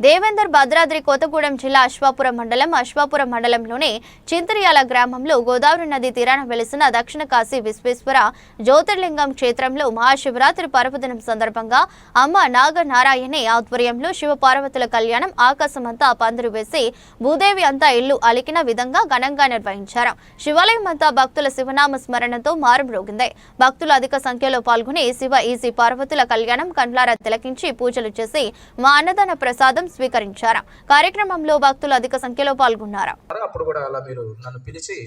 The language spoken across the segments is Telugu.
దేవేందర్ భద్రాద్రి కొత్తగూడెం జిల్లా అశ్వాపురం మండలం అశ్వాపురం మండలంలోని చింతరియాల గ్రామంలో గోదావరి నది తీరాన వెలిసిన దక్షిణ కాశీ విశ్వేశ్వర జ్యోతిర్లింగం క్షేత్రంలో మహాశివరాత్రి పర్వదినం సందర్భంగా అమ్మ నాగనారాయణి ఆధ్వర్యంలో శివపార్వతుల కళ్యాణం ఆకాశమంతా పందిరి వేసి భూదేవి అంతా ఇల్లు అలికిన విధంగా ఘనంగా నిర్వహించారు. శివాలయం అంతా భక్తుల శివనామ స్మరణతో మారుమ్రోగింది. భక్తులు అధిక సంఖ్యలో పాల్గొని శివ ఈసీ పార్వతుల కళ్యాణం కండ్లారా తిలకించి పూజలు చేసి మా అన్నదాన ప్రసాదం ప్రసాదం స్వీకరించారు కార్యక్రమంలో భక్తులు అధిక సంఖ్యలో పాల్గొన్నారు అప్పుడు కూడా అలా మీరు నన్ను పిలిచి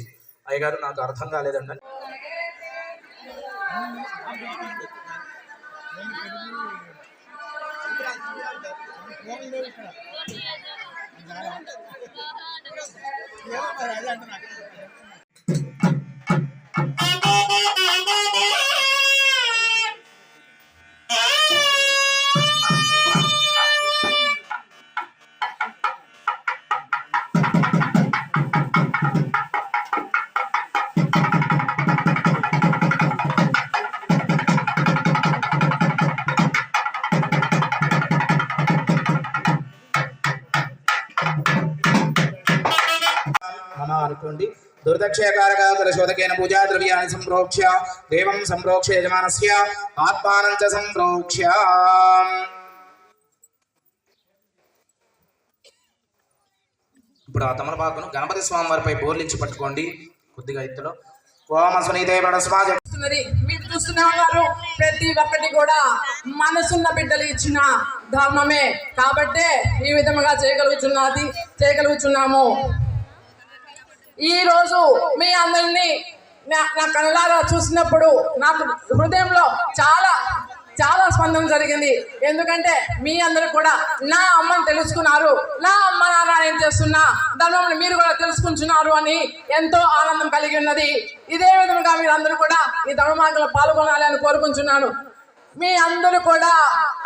అయ్యగారు నాకు అర్థం కాలేదండి Yeah, I don't know. అనుకోండి దుర్దక్షయకారక శోధకేన పూజా ద్రవ్యాన్ని సంప్రోక్ష్య దేవం సంప్రోక్ష్య యజమానస్య ఆత్మానం చ సంప్రోక్ష్య ఇప్పుడు ఆ తమలపాకును గణపతి స్వామి వారిపై బోర్లించి పట్టుకోండి. కొద్దిగా ఎత్తులో. మీరు ఉన్నారు ప్రతి ఒక్కటి కూడా మనసున్న బిడ్డలు ఇచ్చిన ధర్మమే. కాబట్టే ఈ విధముగా చేయగలుగుతున్నది చేయగలుగుతున్నాము ఈరోజు మీ అందరినీ నా నా కళ్ళారా చూసినప్పుడు నాకు హృదయంలో చాలా చాలా స్పందన జరిగింది. ఎందుకంటే మీ అందరూ కూడా నా అమ్మని తెలుసుకున్నారు. నా అమ్మ నాన్న ఏం చేస్తున్నా? ధర్మం మీరు కూడా తెలుసుకుంటున్నారు అని ఎంతో ఆనందం కలిగి ఉన్నది. ఇదే విధంగా మీరు అందరూ కూడా ఈ ధర్మ మార్గంలో పాల్గొనాలి అని కోరుకుంటున్నాను. మీ అందరూ కూడా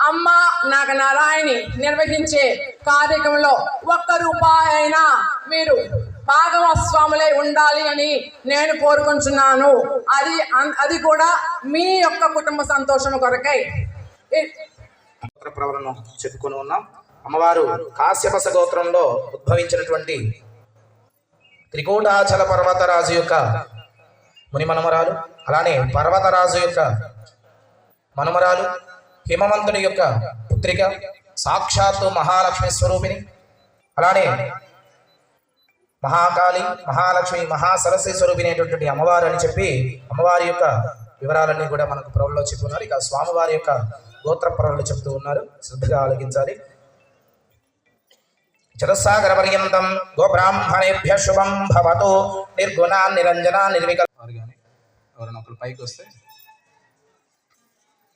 అమ్మ నాకు నారాయణి నిర్వహించే కార్యక్రమంలో ఒక్క రూపాయి అయినా మీరు భాగం భాగస్వాములై ఉండాలి అని నేను కోరుకుంటున్నాను. అది అన్- అది కూడా మీ యొక్క కుటుంబ సంతోషం కొరకై. ఇ- చెప్పుకొని ఉన్నాం. అమ్మవారు కాశ్యపస గోత్రంలో ఉద్భవించినటువంటి త్రికూటాచల పర్వతరాజు యొక్క ముని మనమరాలు అలానే పర్వతరాజు యొక్క మనమరాలు హిమవంతుని యొక్క పుత్రిక సాక్షాత్తు మహాలక్ష్మి స్వరూపిణి అలానే మహాకాళి మహాలక్ష్మి మహాసరస్వతి స్వరూపిణైనటువంటి అమ్మవారు అని చెప్పి అమ్మవారి యొక్క వివరాలన్నీ కూడా మనకు ప్రవలో చెప్పున్నారు. ఇక స్వామివారి యొక్క గోత్ర ప్రవలు చెప్తూ ఉన్నారు. శ్రద్ధగా ఆలోకించాలి. చతుస్సాగర పర్యంతం గోబ్రాహ్మణేభ్య శుభం భవతు. నిర్గుణ నిరంజన నిర్వికల్ ఎవరైనా ఒకరు పైకి వస్తే.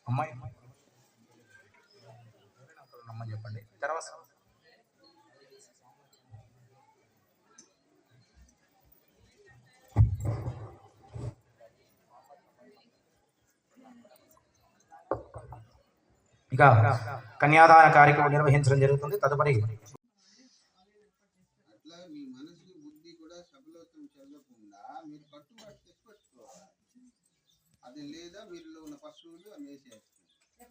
అమ్మాయి అమ్మాయి. చెప్పండి. తర్వాత ఇక కన్యాదాన కార్యక్రమం నిర్వహించడం జరుగుతుంది. తదుపరి అది లేదా వీరిలో ఉన్న పశువులు అవి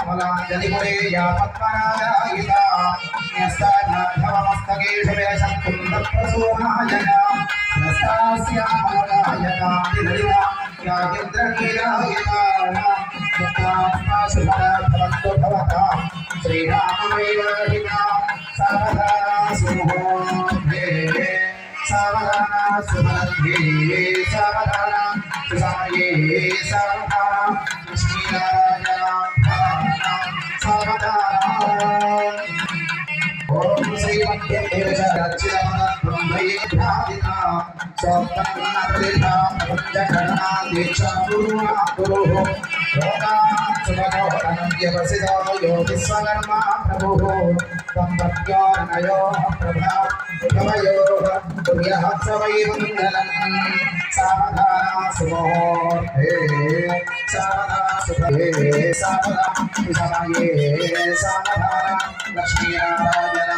సబలోతం చెందకుండా మీరు కట్టుబాటు తెచ్చిపెట్టుకోవాలి అది లేదా వీరిలో ఉన్న పశువులు అవి వేసేస్తారు సావధాన సుభద్రే సావధాన సుసమయే సావధాన విశ్వకర్మా ప్రభుః తం భక్త్యోర్ణయో ప్రభా భవయోః పుర్యః స మంగళం సావధానా సావధానా సావధానా సమయే సావధానా లక్ష్మీనారాయణ సావధాన